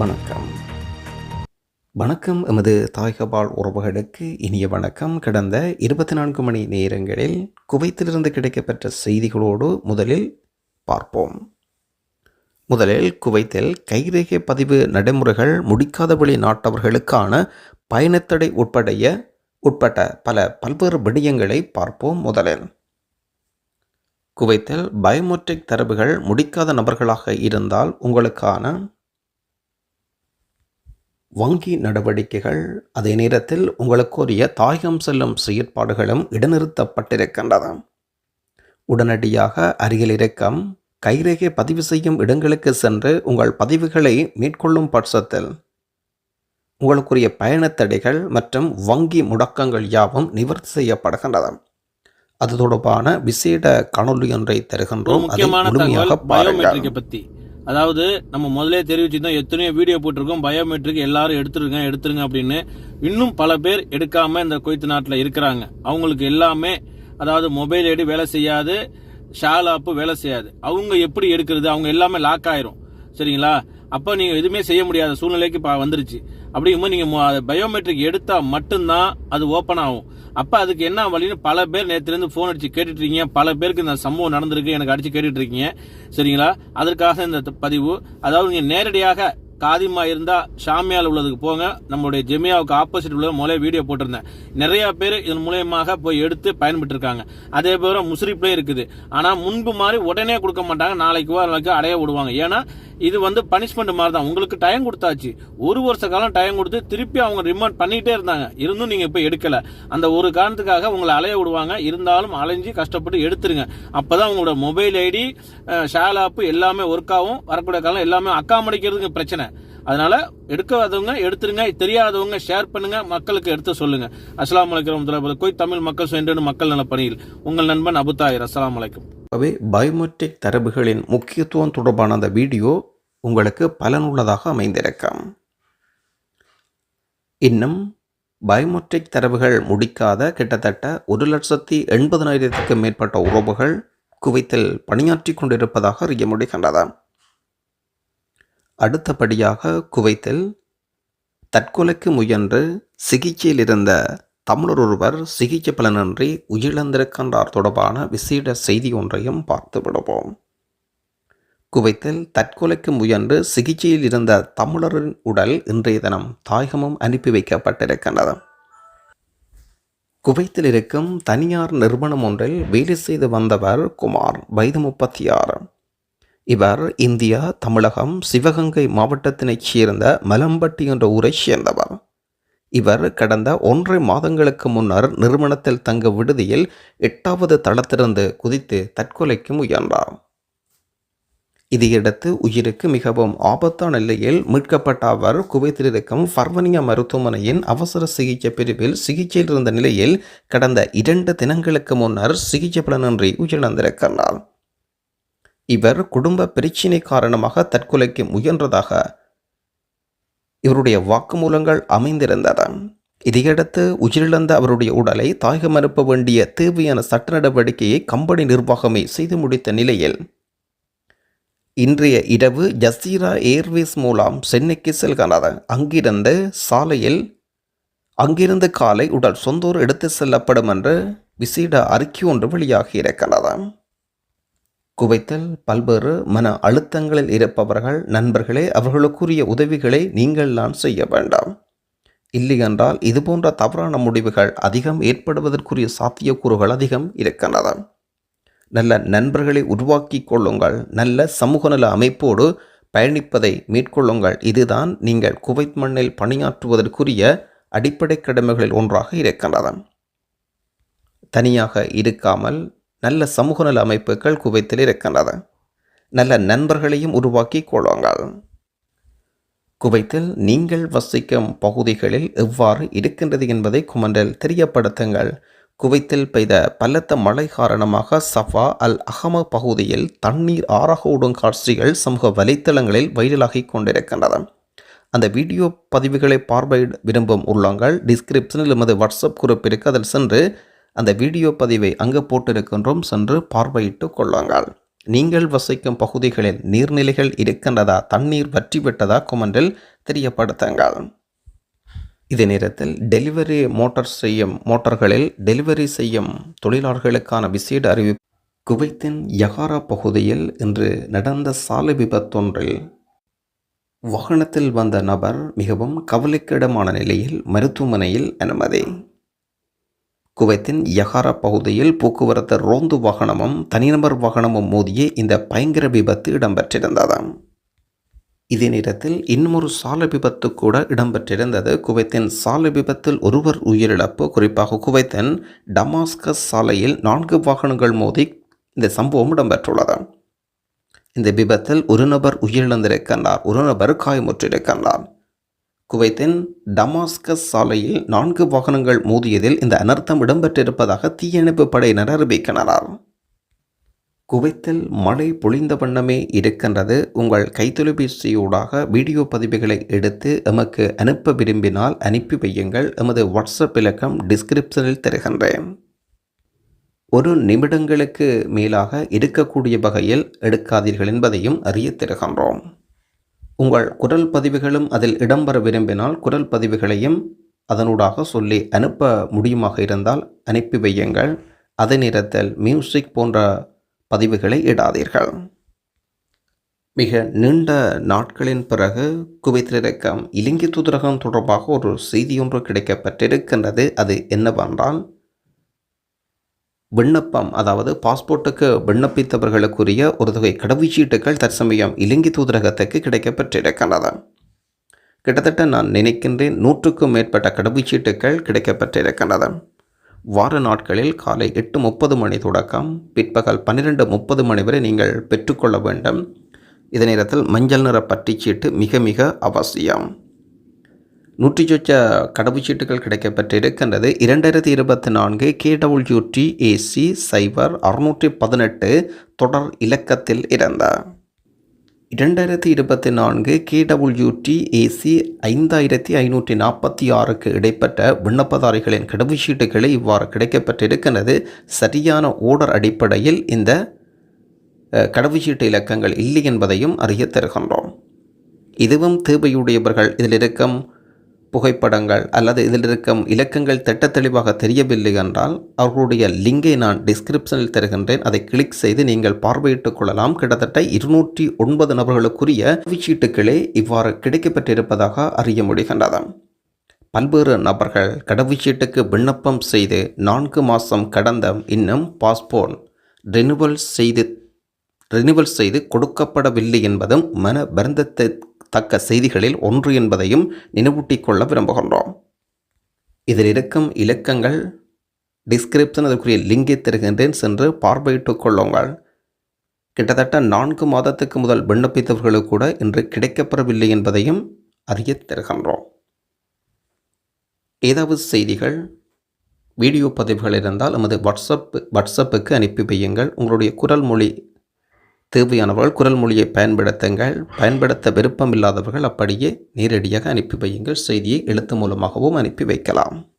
வணக்கம். வணக்கம் எமது தாய்கபால் உறவுகளுக்கு இனிய வணக்கம். கடந்த இருபத்தி நான்கு மணி நேரங்களில் குவைத்திலிருந்து கிடைக்கப்பெற்ற செய்திகளோடு முதலில் பார்ப்போம். முதலில் குவைத்தில் கைரேகை பதிவு நடைமுறைகள் முடிக்காத வழி நாட்டவர்களுக்கான பயணத்தடை உட்படைய உட்பட்ட பல பல்வேறு விடயங்களை பார்ப்போம் முதலில். குவைத்தில் பயோமெட்ரிக் தரவுகள் முடிக்காத நபர்களாக இருந்தால் உங்களுக்கான வங்கி நடவடிக்கைகள் அதே நேரத்தில் உங்களுக்குரிய தாயகம் செல்லும் செயற்பாடுகளும் இடைநிறுத்தப்பட்டிருக்கின்றன. உடனடியாக அருகில் இருக்கும் கைரேகை பதிவு செய்யும் இடங்களுக்கு சென்று உங்கள் பதிவுகளை மேற்கொள்ளும் பட்சத்தில் உங்களுக்குரிய பயணத் தடைகள் மற்றும் வங்கி முடக்கங்கள் யாவும் நிவர்த்தி செய்யப்படுகின்றன. அது தொடர்பான விசேட காணொலி ஒன்றை தருகின்றோம். அதை முழுமையாக பத்தி. அதாவது நம்ம முதலே தெரிவிச்சிருந்தோம் எத்தனையோ வீடியோ போட்டிருக்கோம் பயோமெட்ரிக் எல்லாரும் எடுத்துருங்க எடுத்துருங்க அப்படின்னு. இன்னும் பல பேர் எடுக்காம இந்த குவைத்து நாட்டில் இருக்கிறாங்க. அவங்களுக்கு எல்லாமே அதாவது மொபைல் ஐடி வேலை செய்யாது ஷால் ஆப்பு வேலை செய்யாது. அவங்க எப்படி எடுக்கிறது? அவங்க எல்லாமே லாக் ஆயிரும். சரிங்களா? அப்போ நீங்கள் எதுவுமே செய்ய முடியாத சூழ்நிலைக்கு இப்போ வந்துருச்சு. அப்படிங்கும்போது நீங்கள் பயோமெட்ரிக் எடுத்தால் மட்டும்தான் அது ஓப்பன் ஆகும். அப்போ அதுக்கு என்ன வழின்னு பல பேர் நேற்றுலேருந்து ஃபோன் அடித்து கேட்டுட்ருக்கீங்க. இருக்கீங்க பல பேருக்கு இந்த சம்பவம் நடந்திருக்கு. எனக்கு அடித்து கேட்டுட்ருக்கீங்க. சரிங்களா? அதற்காக இந்த பதிவு. அதாவது நீங்கள் நேரடியாக காதிமா இருந்தா ஷாமியால் உள்ளதுக்கு போங்க. நம்மளுடைய ஜெமியாவுக்கு ஆப்போசிட் உள்ள மூலைய வீடியோ போட்டிருந்தேன். நிறைய பேர் இதன் மூலியமாக போய் எடுத்து பயன்பட்டு இருக்காங்க அதே போல முஸ்ரீப்லயும் இருக்குது. ஆனா முன்பு மாதிரி உடனே கொடுக்க மாட்டாங்க. நாளைக்கு நாளைக்கு அடைய விடுவாங்க. ஏன்னா இது வந்து பனிஷ்மெண்ட் மாதிரி தான் உங்களுக்கு டைம் கொடுத்தாச்சு. ஒரு வருஷ காலம் டைம் கொடுத்து திருப்பி அவங்க ரிமாண்ட் பண்ணிகிட்டே இருந்தாங்க. இருந்தும் நீங்கள் இப்போ எடுக்கலை. அந்த ஒரு காரணத்துக்காக உங்களை அலைய விடுவாங்க. இருந்தாலும் அலைஞ்சு கஷ்டப்பட்டு எடுத்துருங்க. அப்பதான் உங்களோட மொபைல் ஐடி ஷேல் ஆப்பு எல்லாமே ஒர்க் ஆகும். வரக்கூடிய காலம் எல்லாமே அக்காமடிக்கிறதுக்கு பிரச்சனை. அதனால எடுக்காதவங்க எடுத்துருங்க தெரியாதவங்க ஷேர் பண்ணுங்க மக்களுக்கு எடுத்து சொல்லுங்க. அஸ்லாம் வலைக்கம் கோய் தமிழ் மக்கள் சென்று மக்கள் நல பணியில் உங்கள் நண்பன் அபுதாயர் அஸ்லாம் வலைக்கம் ஆகவே பயோமெட்ரிக் தரவுகளின் முக்கியத்துவம் தொடர்பான அந்த வீடியோ உங்களுக்கு பலனுள்ளதாக அமைந்திருக்கும். இன்னும் பயோமெட்ரிக் தரவுகள் முடிக்காத கிட்டத்தட்ட ஒரு லட்சத்தி எண்பதனாயிரத்துக்கும் மேற்பட்ட உறவுகள் குவைத்தில் பணியாற்றி கொண்டிருப்பதாக அறிய முடிகின்றது அடுத்தபடியாக குவைத்தில் தற்கொலைக்கு முயன்று சிகிச்சையில் இருந்த தமிழர் ஒருவர் சிகிச்சை பலனின்றி உயிரிழந்திருக்கின்றார் தொடர்பான விசேட செய்தி ஒன்றையும் பார்த்து விடுவோம் குவைத்தில் தற்கொலைக்கு முயன்று சிகிச்சையில் இருந்த தமிழரின் உடல் இன்றைய தினம் தாயகமும் அனுப்பி வைக்கப்பட்டிருக்கின்றது. குவைத்தில் இருக்கும் தனியார் நிறுவனம் ஒன்றில் வேலை செய்து வந்தவர் குமார் வயது முப்பத்தி ஆறு. இவர் இந்தியா தமிழகம் சிவகங்கை மாவட்டத்தினைச் சேர்ந்த மலம்பட்டி என்ற ஊரை சேர்ந்தவர். இவர் கடந்த ஒன்றரை மாதங்களுக்கு முன்னர் நிறுவனத்தில் தங்க விடுதியில் எட்டாவது தளத்திலிருந்து குதித்து தற்கொலைக்கு முயன்றார். இதையடுத்து உயிருக்கு மிகவும் ஆபத்தான நிலையில் மீட்கப்பட்ட அவர் குவைத்தில் இருக்கும் ஃபர்வனியா மருத்துவமனையின் அவசர சிகிச்சை பிரிவில் சிகிச்சையில் இருந்த நிலையில் கடந்த இரண்டு தினங்களுக்கு முன்னர் சிகிச்சை பலனின்றி உயிரிழந்திருக்கிறார். இவர் குடும்ப பிரச்சினை காரணமாக தற்கொலைக்கு முயன்றதாக இவருடைய வாக்குமூலங்கள் அமைந்திருந்ததாம் இதையடுத்து உயிரிழந்த அவருடைய உடலை தாயகம் அனுப்ப வேண்டிய தேவையான சட்ட நடவடிக்கையை கம்பெனி நிர்வாகமே செய்து முடித்த நிலையில் இன்றைய இரவு ஜசீரா ஏர்வேஸ் மூலம் சென்னைக்கு செல்கிறது அங்கிருந்து சாலையில் அங்கிருந்து காலை உடல் சொந்தூர் எடுத்து செல்லப்படும் என்று விசேட அறிக்கை ஒன்று வெளியாகி இருக்கிறது. குவைத்தில் பல்வேறு மன அழுத்தங்களில் இருப்பவர்கள் நண்பர்களே அவர்களுக்குரிய உதவிகளை நீங்கள்தான் செய்ய வேண்டாம். இல்லையென்றால் இதுபோன்ற தவறான முடிவுகள் அதிகம் ஏற்படுவதற்குரிய சாத்தியக்கூறுகள் அதிகம் இருக்கின்றன. நல்ல நண்பர்களை உருவாக்கி கொள்ளுங்கள். நல்ல சமூக நல அமைப்போடு பயணிப்பதை மேற்கொள்ளுங்கள். இதுதான் நீங்கள் குவைத் மண்ணில் பணியாற்றுவதற்குரிய அடிப்படை கடமைகளில் ஒன்றாக இருக்கின்றது தனியாக இருக்காமல் நல்ல சமூக நல அமைப்புகள் குவைத்தில் இருக்கின்றது நல்ல நண்பர்களையும் உருவாக்கி கொள்ளுங்கள். குவைத்தில் நீங்கள் வசிக்கும் பகுதிகளில் எவ்வாறு இருக்கின்றது என்பதை குமண்டல் தெரியப்படுத்துங்கள். குவைத்தில் பெய்த பலத்த மழை காரணமாக சஃபா அல் அகம பகுதியில் தண்ணீர் ஆறாக ஓடும் காட்சிகள் சமூக வலைத்தளங்களில் வைரலாகி கொண்டிருக்கின்றன. அந்த வீடியோ பதிவுகளை பார்வையிட விரும்பும் உள்ளங்கள் டிஸ்கிரிப்ஷனில் எமது வாட்ஸ்அப் குரூப் இருக்கு அதில் சென்று அந்த வீடியோ பதிவை அங்கே போட்டிருக்கின்றோம் சென்று பார்வையிட்டு கொள்ளுங்கள். நீங்கள் வசிக்கும் பகுதிகளில் நீர்நிலைகள் இருக்கின்றதா தண்ணீர் வற்றிவிட்டதா கொமெண்டில் தெரியப்படுத்துங்கள். இதே நேரத்தில் டெலிவரி மோட்டார் செய்யும் மோட்டார்களில் டெலிவரி செய்யும் தொழிலாளர்களுக்கான விசேட அறிவிப்பு. குவைத்தின் யகாரா பகுதியில் இன்று நடந்த சாலை விபத்தொன்றில் வாகனத்தில் வந்த நபர் மிகவும் கவலைக்கிடமான நிலையில் மருத்துவமனையில் அனுமதி. குவைத்தின் யஹாரா பகுதியில் போக்குவரத்து ரோந்து வாகனமும் தனிநபர் வாகனமும் மோதிய இந்த பயங்கர விபத்து இடம்பெற்றிருந்ததாம். இதே நேரத்தில் இன்னொரு சாலை விபத்து கூட இடம்பெற்றிருந்தது. குவைத்தின் சாலை விபத்தில் ஒருவர் உயிரிழப்பு. குறிப்பாக குவைத்தின் டமாஸ்கஸ் சாலையில் நான்கு வாகனங்கள் மோதி இந்த சம்பவம் இடம்பெற்றுள்ளது இந்த விபத்தில் ஒரு நபர் உயிரிழந்திருக்கின்றார். ஒரு நபர் காயமுற்றிருக்கின்றார். குவைத்தின் டமாஸ்கஸ் சாலையில் நான்கு வாகனங்கள் மோதியதில் இந்த அனர்த்தம் இடம்பெற்றிருப்பதாக தீயணைப்பு படையினர் அறிவிக்கின்றனர். குவைத்தில் மழை பொழிந்த வண்ணமே இருக்கின்றது. உங்கள் கைத்தொலைபேசியூடாக வீடியோ பதிவுகளை எடுத்து எமக்கு அனுப்ப விரும்பினால் அனுப்பி வையுங்கள். எமது வாட்ஸ்அப் இலக்கம் டிஸ்கிரிப்ஷனில் தருகின்றேன். ஒரு நிமிடங்களுக்கு மேலாக எடுக்கக்கூடிய வகையில் எடுக்காதீர்கள் என்பதையும் அறிய தருகின்றோம். உங்கள் குரல் பதிவுகளும் அதில் இடம்பெற விரும்பினால் குரல் பதிவுகளையும் அதனூடாக சொல்லி அனுப்ப முடியுமாக இருந்தால் அனுப்பி வையுங்கள். அதே நேரத்தில் மியூசிக் போன்ற பதிவுகளை இடாதீர்கள். மிக நீண்ட நாட்களின் பிறகு குவைத்திலிருக்கும் இலங்கை தூதரகம் தொடர்பாக ஒரு செய்தி ஒன்று கிடைக்கப்பட்டிருக்கின்றது. அது என்னவென்றால் விண்ணப்பம் அதாவது பாஸ்போர்ட்டுக்கு விண்ணப்பித்தவர்களுக்குரிய ஒரு தொகை கடவுச்சீட்டுகள் தற்சமயம் இலங்கை தூதரகத்துக்கு கிடைக்கப்பட்டிருக்கின்றது கிட்டத்தட்ட நான் நினைக்கின்றேன் நூற்றுக்கும் மேற்பட்ட கடவுச்சீட்டுகள் கிடைக்கப்பட்டிருக்கின்றது வார நாட்களில் காலை எட்டு முப்பது மணி தொடக்கம் பிற்பகல் பன்னிரெண்டு முப்பது மணி வரை நீங்கள் பெற்றுக்கொள்ள வேண்டும். இதே நேரத்தில் மஞ்சள் நிற பட்டிச்சீட்டு மிக மிக அவசியம். நூற்றி சொச்ச கடவுச்சீட்டுகள் கிடைக்கப்பட்டிருக்கின்றது இரண்டாயிரத்தி இருபத்தி நான்கு கேடபிள்யூடி ஏசி சைபர் அறுநூற்றி பதினெட்டு தொடர் இலக்கத்தில் இருந்தார் இரண்டாயிரத்தி இருபத்தி நான்கு கேடபிள்யூடி ஏசி ஐந்தாயிரத்தி ஐநூற்றி நாற்பத்தி ஆறுக்கு இடைப்பட்ட விண்ணப்பதாரிகளின் கடவுச்சீட்டுகளை இவ்வாறு கிடைக்கப்பட்டிருக்கின்றது சரியான ஓடர் அடிப்படையில் இந்த கடவுச்சீட்டு இலக்கங்கள் இல்லை என்பதையும் அறிய தருகின்றோம். இதுவும் தேவையுடையவர்கள் இதில் இருக்கும் புகைப்படங்கள் அல்லது இதில் இருக்கும் இலக்கங்கள் திட்ட தெளிவாக தெரியவில்லை என்றால் அவர்களுடைய லிங்கை நான் டிஸ்கிரிப்ஷனில் தருகின்றேன். அதை கிளிக் செய்து நீங்கள் பார்வையிட்டுக் கொள்ளலாம். கிட்டத்தட்ட இருநூற்றி ஒன்பது நபர்களுக்குரிய கடவுச்சீட்டுகளே இவ்வாறு கிடைக்கப்பட்டிருப்பதாக அறிய முடிகின்றது. பல்வேறு நபர்கள் கடவுச்சீட்டுக்கு விண்ணப்பம் செய்து நான்கு மாதம் கடந்த இன்னும் பாஸ்போர்ட் ரெனுவல் செய்து ரெனுவல் செய்து கொடுக்கப்படவில்லை என்பதும் மன வருந்தத்தை தக்க செய்திகளில் ஒன்று என்பதையும் நினைவூட்டிக் கொள்ள விரும்புகின்றோம். இதில் இருக்கும் இலக்கங்கள் டிஸ்கிரிப்ஷன் அதற்குரிய லிங்கை தருகின்றேன். சென்று பார்வையிட்டுக் கொள்ளுங்கள். கிட்டத்தட்ட நான்கு மாதத்துக்கு முதல் விண்ணப்பித்தவர்களுக்கு கூட இன்று கிடைக்கப்பெறவில்லை என்பதையும் அறிய தருகின்றோம். ஏதாவது செய்திகள் வீடியோ பதிவுகள் இருந்தால் நமது வாட்ஸ்அப் வாட்ஸ்அப்புக்கு அனுப்பி வையுங்கள். உங்களுடைய குரல் மொழி தேவையானவர்கள் குரல் மொழியை பயன்படுத்துங்கள். பயன்படுத்த விருப்பம் இல்லாதவர்கள் அப்படியே நேரடியாக அனுப்பி வையுங்கள். செய்தியை எழுத்து மூலமாகவும் அனுப்பி வைக்கலாம்.